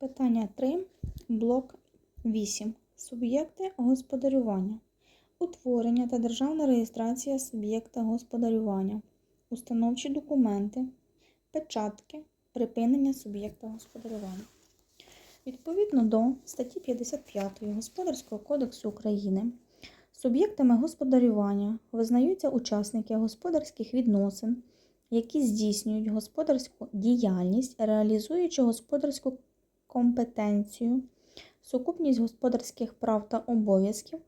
Питання 3, блок 8. Суб'єкти господарювання. Утворення та державна реєстрація суб'єкта господарювання. Установчі документи, печатки, припинення суб'єкта господарювання. Відповідно до статті 55 Господарського кодексу України, суб'єктами господарювання визнаються учасники господарських відносин, які здійснюють господарську діяльність, реалізуючи господарську компетенцію, сукупність господарських прав та обов'язків,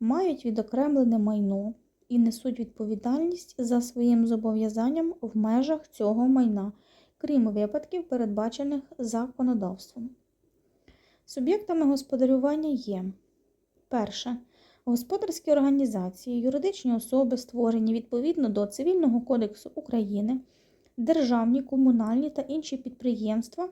мають відокремлене майно і несуть відповідальність за своїм зобов'язанням в межах цього майна, крім випадків, передбачених законодавством. Суб'єктами господарювання є перше. Господарські організації, юридичні особи, створені відповідно до Цивільного кодексу України, державні, комунальні та інші підприємства,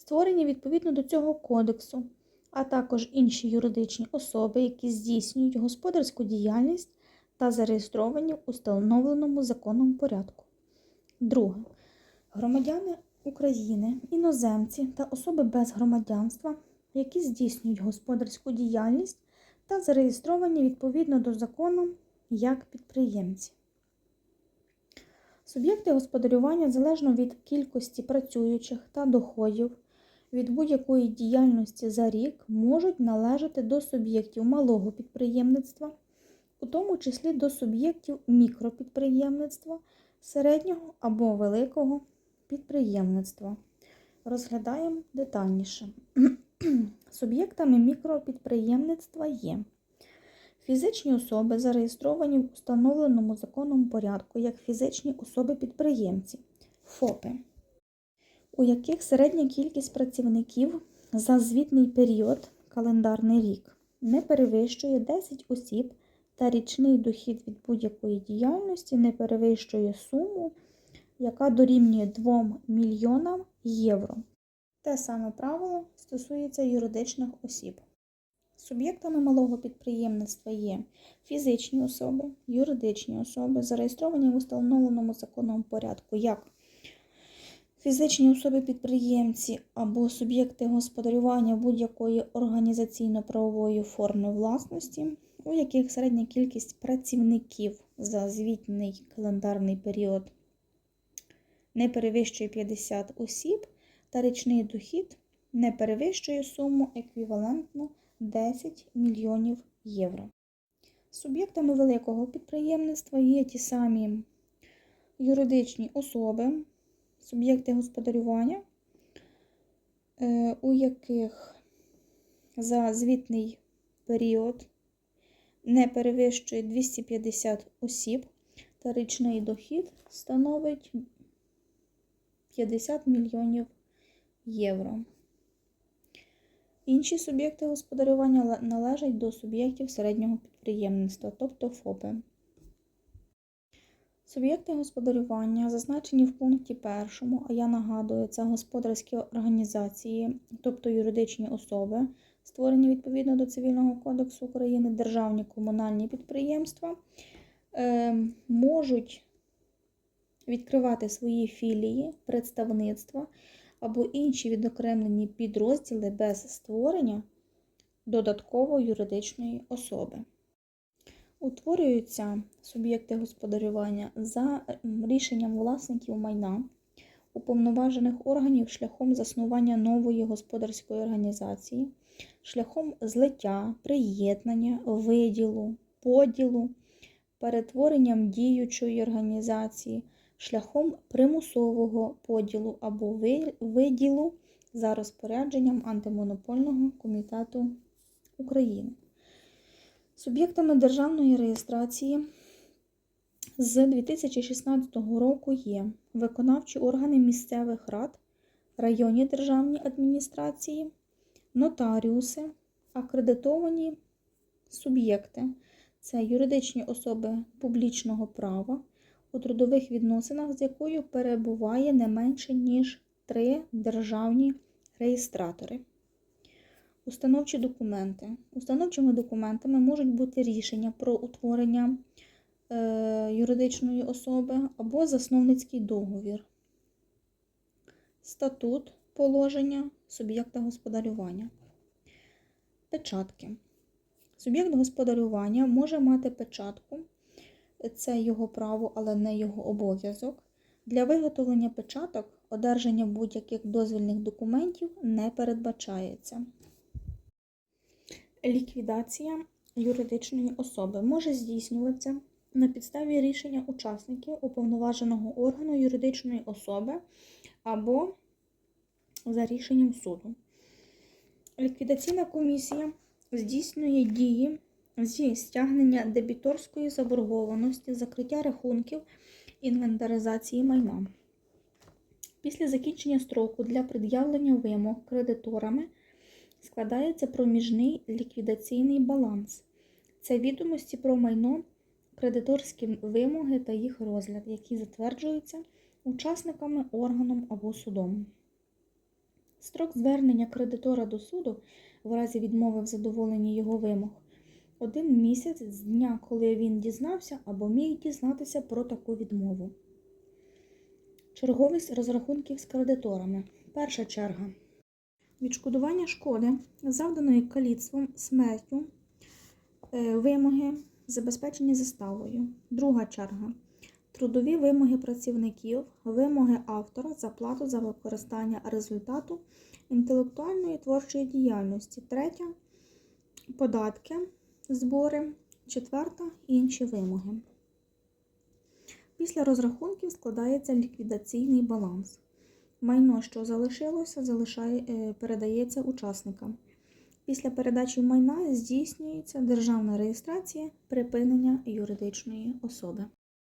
створені відповідно до цього кодексу, а також інші юридичні особи, які здійснюють господарську діяльність та зареєстровані в установленому законом порядку. Друге. Громадяни України, іноземці та особи без громадянства, які здійснюють господарську діяльність та зареєстровані відповідно до закону як підприємці. Суб'єкти господарювання залежно від кількості працюючих та доходів від будь-якої діяльності за рік можуть належати до суб'єктів малого підприємництва, у тому числі до суб'єктів мікропідприємництва, середнього або великого підприємництва. Розглядаємо детальніше. Суб'єктами мікропідприємництва є фізичні особи, зареєстровані в установленому законом порядку як фізичні особи-підприємці ФОПи, у яких середня кількість працівників за звітний період календарний рік не перевищує 10 осіб та річний дохід від будь-якої діяльності не перевищує суму, яка дорівнює 2 мільйонам євро. Те саме правило стосується юридичних осіб. Суб'єктами малого підприємництва є фізичні особи, юридичні особи, зареєстровані в установленому законом порядку як фізичні особи-підприємці або суб'єкти господарювання будь-якої організаційно-правової форми власності, у яких середня кількість працівників за звітний календарний період не перевищує 50 осіб та річний дохід не перевищує суму еквівалентну 10 мільйонів євро. Суб'єктами великого підприємництва є ті самі юридичні особи, суб'єкти господарювання, е, у яких за звітний період не перевищує 250 осіб та річний дохід становить 50 мільйонів євро. Інші суб'єкти господарювання належать до суб'єктів середнього підприємництва, тобто ФОПи. Суб'єкти господарювання зазначені в пункті першому, а я нагадую, це господарські організації, тобто юридичні особи, створені відповідно до Цивільного кодексу України, державні комунальні підприємства, е, можуть відкривати свої філії, представництва або інші відокремлені підрозділи без створення додаткової юридичної особи. Утворюються суб'єкти господарювання за рішенням власників майна, уповноважених органів шляхом заснування нової господарської організації, шляхом злиття, приєднання, виділу, поділу, перетворенням діючої організації шляхом примусового поділу або виділу за розпорядженням Антимонопольного комітету України. Суб'єктами державної реєстрації з 2016 року є виконавчі органи місцевих рад, районні державні адміністрації, нотаріуси, акредитовані суб'єкти це юридичні особи публічного права, у трудових відносинах, з якою перебуває не менше, ніж три державні реєстратори. Установчі документи. Установчими документами можуть бути рішення про утворення е, юридичної особи або засновницький договір, статут положення суб'єкта господарювання. Печатки. Суб'єкт господарювання може мати печатку, це його право, але не його обов'язок. Для виготовлення печаток одержання будь-яких дозвільних документів не передбачається. Ліквідація юридичної особи може здійснюватися на підставі рішення учасників уповноваженого органу юридичної особи або за рішенням суду. Ліквідаційна комісія здійснює дії зі стягнення дебіторської заборгованості, закриття рахунків, інвентаризації майна. Після закінчення строку для пред'явлення вимог кредиторами складається проміжний ліквідаційний баланс. Це відомості про майно, кредиторські вимоги та їх розгляд, які затверджуються учасниками органом або судом. Строк звернення кредитора до суду в разі відмови в задоволенні його вимог один місяць з дня, коли він дізнався або міг дізнатися про таку відмову. Черговість розрахунків з кредиторами. Перша черга. Відшкодування шкоди, завданої каліцтвом, смертю, е, вимоги, забезпечені заставою. Друга черга. Трудові вимоги працівників, вимоги автора за плату за використання результату інтелектуальної творчої діяльності. Третя податки, збори. Четверта інші вимоги. Після розрахунків складається ліквідаційний баланс. Майно, що залишилося, залишає, е, передається учасникам. Після передачі майна здійснюється державна реєстрація припинення юридичної особи.